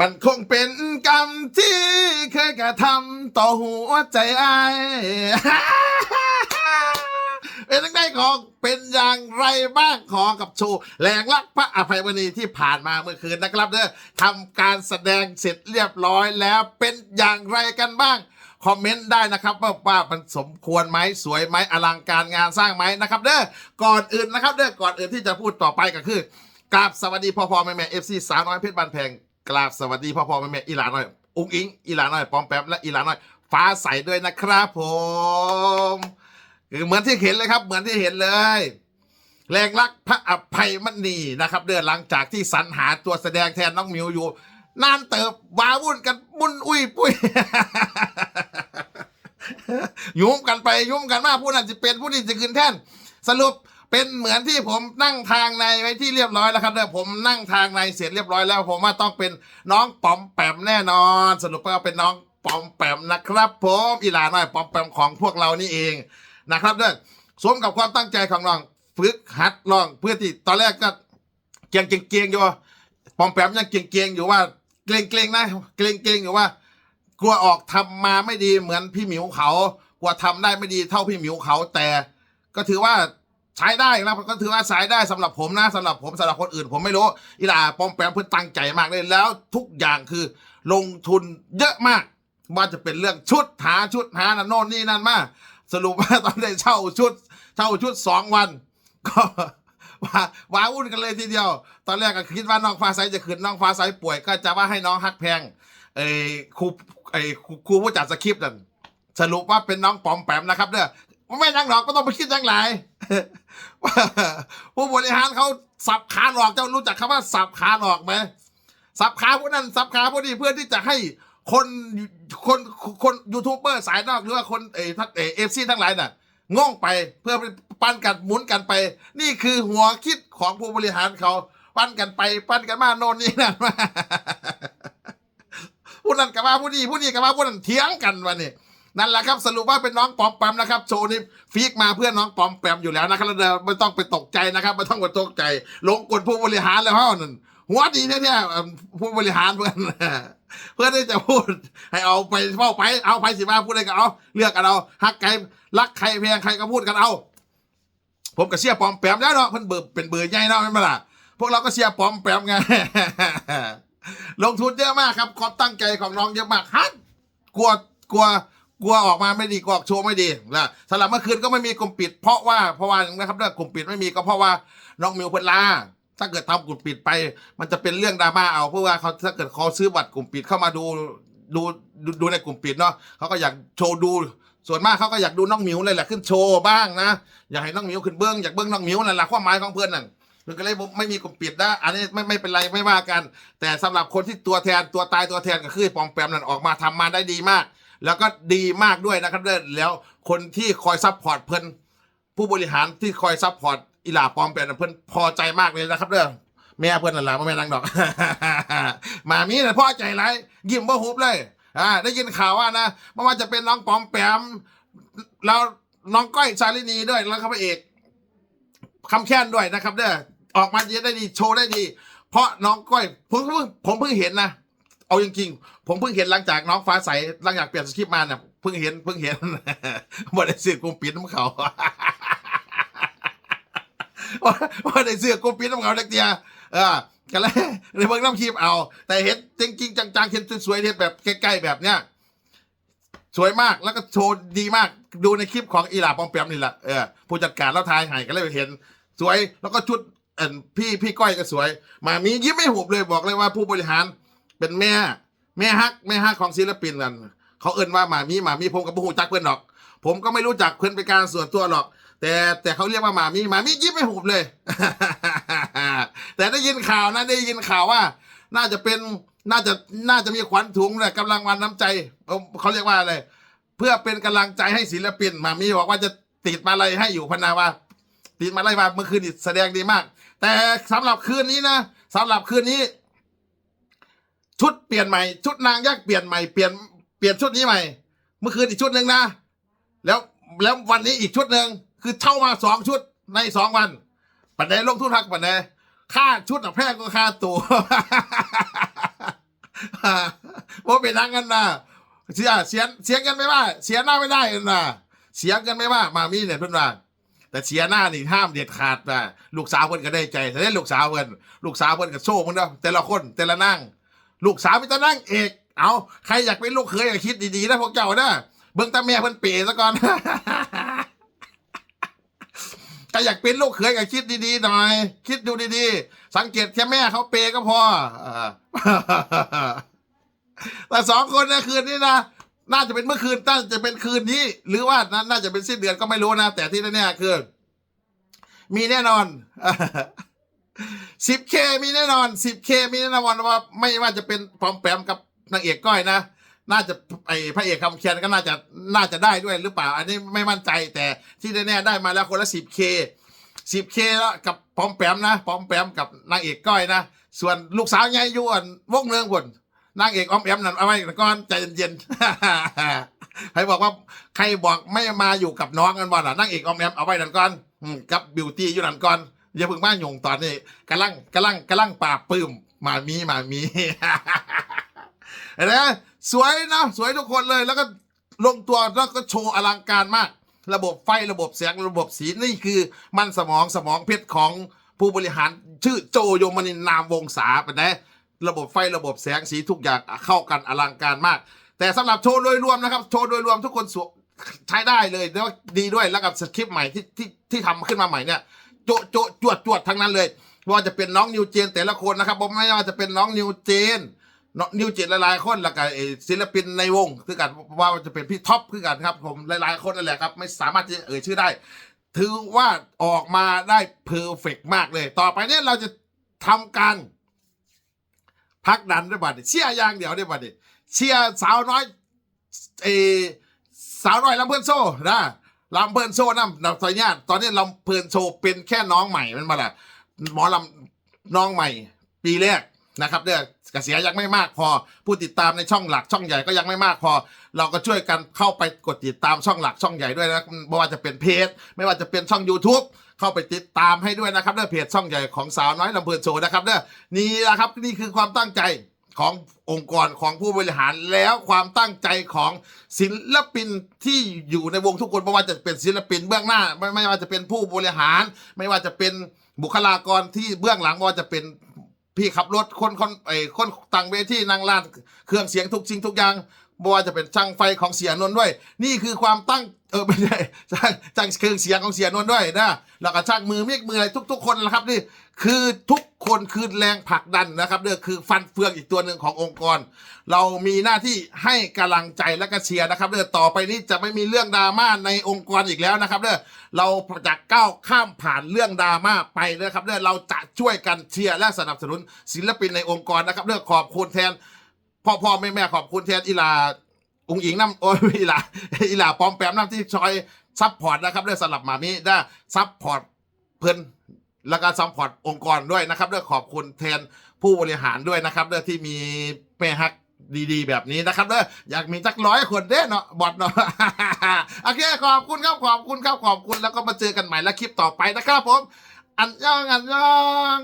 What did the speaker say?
มันคงเป็นกรรมที่เคยกระทำต่อหัวใจไอ้ายเป็นยังไงของเป็นอย่างไรบ้างขอกับโชว์แรงรักพระอภัยมณีที่ผ่านมาเมื่อคืนนะครับเด้อทำการแสดงเสร็จเรียบร้อยแล้วเป็นอย่างไรกันบ้างคอมเมนต์ได้นะครับว่าว่ามันสมควรไหมสวยไหมอลังการงานสร้างไหมนะครับ เด้อก่อนอื่นนะครับ เด้อก่อนอื่นที่จะพูดต่อไปก็คือกราบสวัสดีพ่อพ่อแม่แม่เอฟซีสาวน้อยเพชรบานแพง กราบสวัสดีพ่อพ่อแม่แม่อีหลาน้อย อุ้งอิงอีหลาน้อยปอมแปมและอีหลาน้อย ฟ้าใสด้วยนะครับผมคือเหมือนที่เห็นเลยครับ เหมือนที่เห็นเลย แรงรักพระอภัยมณีนะครับ เดือนหลังจากที่สรรหาตัวแสดงแทนน้องมิวอยู่นานเติบวาวุ่นกันมุนอุ้ยปุ้ยยุ่มกันไปยุ่มกันมาผู้นั้นจะเป็นผู้นี้จะคืนแท่นสรุป เป็นเหมือนที่ผมนั่งทางในไว้ที่เรียบร้อยแล้วครับเนี่ยผมนั่งทางในเสร็จเรียบร้อยแล้ว ผมว่าต้องเป็นน้องปอมแปมแน่นอน สรุปว่าเป็นน้องปอมแปมนะครับ ผมอีหลาน้อยปอมแปมของพวกเรานี่เองนะครับเด้อสมกับความตั้งใจของน้องฝึกหัดลองเพื่อที่ตอนแรกก็เกียงเกียงอยู่ปอมแปมยังเกียงเกียงอยู่ว่าเกรงเกรงนะเกรงเกรงอยู่ว่า กลัวออกทำมาไม่ดีเหมือนพี่หมิวเขา กลัวทำได้ไม่ดีเท่าพี่หมิวเขาแต่ ก็ถือว่า ใช้ได้นะก็ถือว่าใช้ได้สำหรับผมนะสำหรับผมสำหรับคนอื่น ผมไม่รู้อีหลาปอมแปมเพื่อตั้งใจมากเลยแล้วทุกอย่างคือลงทุนเยอะมากว่าจะเป็นเรื่องชุดหาชุดหานั่นโน่นนี่นั่นมาสรุปว่าตอนได้เช่าชุด เช่าชุดสองวัน ก็ว่าว้าวุ่นกันเลยทีเดียว ตอนแรกก็คิดว่าน้องฟ้าใสจะขึ้นน้องฟ้าใสป่วย ก็จะว่าให้น้องฮักแพงไอ้ครูไอ้ครูผู้จัดสคริปต์นั่นสรุปว่าเป็นน้องปอมแปมนะครับเด้อไม่นั่งหรอกก็ต้องไปคิดยังไง ผู้บริหารเขาสับขาหลอกเจ้ารู้จักคำว่าสับขาหลอกไหมสับขาพวกนั้นสับขาพวกนี้เพื่อที่จะให้คนคนคนยูทูบเบอร์สายนอกหรือว่าคนเอทัเอฟซีทั้งหลายน่ะง่องไปเพื่อปั้นกันหมุนกันไป นี่คือหัวคิดของผู้บริหารเขา ปั้นกันไป ปั้นกันมาโน่นนี่นั่นมาผู้นั้นกับว่าผู้นี้ผู้นี้กับว่าผู้นั้นเถียงกันวันนี้ นั่นแหละครับสรุปว่าเป็นน้องปอมแปมนะครับโชว์นี้ฟีกมาเพื่อนน้องปอมแปมอยู่แล้วนะครับเดี๋ยวไม่ต้องไปตกใจนะครับไม่ต้องไปตกใจ ลงกดผู้บริหารแล้วเพราะนั่นหัวดีแท้ๆผู้บริหารเพื่อนเพื่อนที่จะพูดให้เอาไปเฝ้าไปเอาไปสิมาพูดอะไรก็เอาเลือกกันเอาฮักใครรักใครเพียงใครก็พูดกันเอา ผมก็เชียร์ปอมแปมแล้วเนาะเพิ่นเบื่อเป็นเบื่อใหญ่เนาะไม่มาล่ะพวกเราก็เชียร์ปอมแปมไงลงทุนเยอะมากครับความตั้งใจของน้องเยอะมากฮัทกลัวกลัว กลัวออกมาไม่ดีกลัวออกโชว์ไม่ดีนะสำหรับเมื่อคืนก็ไม่มีกลุ่มปิด เพราะว่าเพราะว่านะครับเรื่องกลุ่มปิดไม่มีก็เพราะว่าน้องมิวเพิ่นลาถ้าเกิดทำกลุ่มปิดไป มันจะเป็นเรื่องดราม่าเอาเพราะว่าเขาถ้าเกิดเขาซื้อบัตรกลุ่มปิดเข้ามาดูดูดูในกลุ่มปิดเนาะเขาก็อยากโชว์ดูส่วนมากเขาก็อยากดูน้องมิวเลยแหละขึ้นโชว์บ้างนะอยากให้น้องมิวขึ้นเบื้องอยากเบื้องน้องมิวนั่นแหละความหมายของเพื่อนนั่นมันก็เลยไม่มีกลุ่มปิดนะอันนี้ไม่ไม่เป็นไรไม่ว่ากัน แต่สำหรับคนที่ตัวแทนตัวตายตัวแทนก็คือปอมแปมนั่นออกมาทำมาได้ดีมาก แล้วก็ดีมากด้วยนะครับเด้อแล้วคนที่คอยซัพพอร์ตเพิ่นผู้บริหารที่คอยซัพพอร์ตอีหลาปอมแปมน่ะเพิ่นพอใจมากเลยนะครับเด้อแม่เพิ่นนั่นแหละไม่แม่นางดอก มามีนะพอใจไรยิ้มบ่หุบเลย อ่า ได้ยินข่าวว่านะไม่ว่าจะเป็นน้องปอมแปมแล้วน้องก้อยชาลินีด้วยแล้วก็พเอกคำแค้นด้วยนะครับเด้อออกมาเยอะได้ดีโชว์ได้ดี เพราะน้องก้อยผมเพิ่งผมเพิ่งเห็นนะ เอาจริงๆ ผมเพิ่งเห็นหลังจากน้องฟ้าใสหลังจากเปลี่ยนสคริปต์มาเนี่ยเพิ่งเห็นเพิ่งเห็นบ่ได้เสื้อกลุ่มปิดน้ำเขาว่าว่าได้เสื้อกลุ่มปิดน้ำเขาเล็กเดียเออกันเลยเลยเพิ่งน้ำคลิปเอา แต่เห็นจริงๆจังๆเห็นสวยๆเห็นแบบใกล้ๆแบบเนี้ยสวยมากแล้วก็โชว์ดีมากดูในคลิปของอีหลาปอมแปมนี่แหละเออผู้จัดการแล้วทายหายก็เลยเห็น สวยแล้วก็ชุดเอ็นพี่พี่ก้อยก็สวย มามียิ้มไม่หุบเลยบอกเลยว่าผู้บริหารเป็นแม่ แม่ฮักแม่ฮักของศิลปินกันเขาเอิ้นว่าหมามีหมามีผมกับผู้จักเพื่อนหรอก ผมก็ไม่รู้จักเพื่อนเป็นการส่วนตัวหรอก แต่แต่เขาเรียกว่าหมามีหมามียิ้มไม่หุบเลย แต่ได้ยินข่าวนะได้ยินข่าวว่า น่าจะเป็นน่าจะน่าจะมีขวัญถุงเลยกำลังวันน้ำใจเขาเรียกว่าอะไรเพื่อเป็นกำลังใจให้ศิลปินหมามีบอกว่าจะติดมาลัยให้อยู่พนาว่าติดมาลัยมาเมื่อคืนแสดงดีมาก แต่สำหรับคืนนี้นะสำหรับคืนนี้ ชุดเปลี่ยนใหม่ ชุดนางยักษ์เปลี่ยนใหม่เปลี่ยนเปลี่ยนชุดนี้ใหม่ เมื่อคืนอีกชุดหนึ่งนะ แล้วแล้ววันนี้อีกชุดหนึ่งคือเช่ามาสองชุดในสองวันปัจจัยลงทุนทักปัจจัยค่าชุดแพงกว่าค่าตัวว่าเป็นนังกันนะเสียเสียเสียกันไม่ว่า เสียหน้าไม่ได้กันนะเสียกันไม่ว่า มามีเนี่ยเพื่อนว่าแต่เสียหน้านี่ห้ามเด็ดขาดนะลูกสาวเพื่อนก็ได้ใจแต่ได้ลูกสาวเพื่อนลูกสาวเพื่อนก็โซ่มันเนาะแต่ละคนแต่ละนั่ง ลูกสาวมีแต่นั่งเอก เอาใครอยากเป็นลูกเขยก็คิดดีๆนะพวกเจ้านะเบิ่งตาแม่เพิ่นเป๋ซะก่อนถ้าอยากเป็นลูกเขยก็คิดดีๆหน่อย คิดดูดีๆ สังเกตแค่แม่เขาเปย์ก็พอแต่สองคนในคืนนี้นะน่าจะเป็นเมื่อคืนน่าจะเป็นคืนนี้ หรือว่าน่าน่าจะเป็นสิ้นเดือนก็ไม่รู้นะ แต่ที่แน่ๆคือ มีแน่นอน สิบเคมีแน่นอนสิบเคมีแน่นอนว่าไม่ว่าจะเป็นปอมแปมกับนางเอกก้อยนะ น่าจะไอพระเอกคำเคียนก็น่าจะน่าจะได้ด้วยหรือเปล่า อันนี้ไม่มั่นใจแต่ที่แน่ๆได้มาแล้วคนละสิบเคสิบเคแล้วกับปอมแปมนะปอมแปมกับนางเอกก้อยนะ ส่วนลูกสาวใหญ่ยวนวงเนืองคนนางเอกออมแอมนั่นเอาไว้ก่อนใจเย็นๆใครบอกว่าใครบอกไม่มาอยู่กับน้องกันบ่ล่ะนางเอกออมแอมเอาไว้นั่นก่อนกับบิวตี้อยู่นั่นก่อน อย่าเพิ่งมาหยงตอนนี้กำลังกำลังกำลังปราบปลื้มมามีมามีนไหมสวยนะสวยทุกคนเลยแล้วก็ลงตัวแล้วก็โชว์อลังการมาก ระบบไฟระบบเสียงระบบสีนี่คือ มันสมองสมองเพชรของผู้บริหารชื่อโจโยมนินนามวงศาเป็นไงระบบไฟระบบแสงสีทุกอย่างเข้ากันอลังการมาก แต่สำหรับโชว์โดยรวมนะครับ โชว์โดยรวมทุกคนสวใช้ได้เลยแล้วดีด้วยแล้วกับสคริปต์ใหม่ที่ที่ที่ทำขึ้นมาใหม่เนี่ย โจะโจะจวดจวดทั้งนั้นเลยว่าจะเป็นน้องนิวเจนแต่ละคนนะครับผมไม่ว่าจะเป็นน้องนิวเจนน้องนิวเจนหลายๆคนแล้วก็ไอ้ศิลปินในวงคือกันว่าจะเป็นพี่ท็อปคือกันครับผมหลายๆคนนั่นแหละครับ ไม่สามารถจะเอ่ยชื่อได้ ถือว่าออกมาได้เพอร์เฟกมากเลย ต่อไปเนี่ยเราจะทำการพักดันด้วยบัดนี้เชียร์ยางเดียวด้วยบัดนี้เชียร์สาวน้อยเอสาวน้อยลำเพื่อนโซ่นะ ลำเพื่อนโซ่นะนับสายญาติตอนนี้ลำเพื่อนโซ่เป็นแค่น้องใหม่มันมาละหมอลำน้องใหม่ ปีแรกนะครับเด้อกระเสียยังไม่มากพอ ผู้ติดตามในช่องหลักช่องใหญ่ก็ยังไม่มากพอ เราก็ช่วยกันเข้าไปกดติดตามช่องหลักช่องใหญ่ด้วยนะไม่ว่าจะเป็นเพจไม่ว่าจะเป็นช่อง YouTube เข้าไปติดตามให้ด้วยนะครับเด้อเพจช่องใหญ่ของสาวน้อยลำเพลินโชว์นะครับเด้อนี่แหละครับนี่คือความตั้งใจ ขององค์กรของผู้บริหารแล้วความตั้งใจของศิลปินที่อยู่ในวงทุกคนไม่ว่าจะเป็นศิลปินเบื้องหน้าไม่ไม่ว่าจะเป็นผู้บริหาร ไม่ว่าจะเป็นบุคลากรที่เบื้องหลังไม่ว่าจะเป็นพี่ขับรถคนคนไอ้คนต่างเวทีนางลานเครื่องเสียงทุกสิ่งทุกอย่าง บ่ว่าจะเป็นช่างไฟของเสียนนท์ด้วย นี่คือความตั้งเออไม่ใช่ช่างช่างเครื่องเสียงของเสียนนท์ด้วยนะแล้วก็ช่างมือเมียกมืออะไรทุก ๆ คนนะครับนี่คือทุกคนคือแรงผลักดันนะครับเด้อคือฟันเฟืองอีกตัวหนึ่งขององค์กร เรามีหน้าที่ให้กำลังใจและก็เชียร์นะครับเด้อต่อไปนี้จะไม่มีเรื่องดราม่าในองค์กรอีกแล้วนะครับเด้อเราจะก้าวข้ามผ่านเรื่องดราม่าไปนะครับเด้อเราจะช่วยกันเชียร์และสนับสนุนศิลปินในองค์กรนะครับเด้อขอบคุณแทน พ่อพ่อแม่แม่ขอบคุณแทนอีลาอุงอิงน้ำโอ้ยอีลาอีลาปอมแปมน้ำที่ชอยซัพพอร์ตนะครับเรื่องสลับมามีได้ซัพพอร์ตเพื่อนแล้วก็ซัพพอร์ตองค์กรด้วยนะครับเรื่องขอบคุณแทนผู้บริหารด้วยนะครับเรื่องที่มีแม่ฮักดีๆ แบบนี้นะครับเด้ออยากมีจักร้อยคนเด้เนาะบอดเนาะโอเคขอบคุณครับขอบคุณครับขอบคุณแล้วก็มาเจอกันใหม่และคลิปต่อไปนะครับผม อันยองอันยอง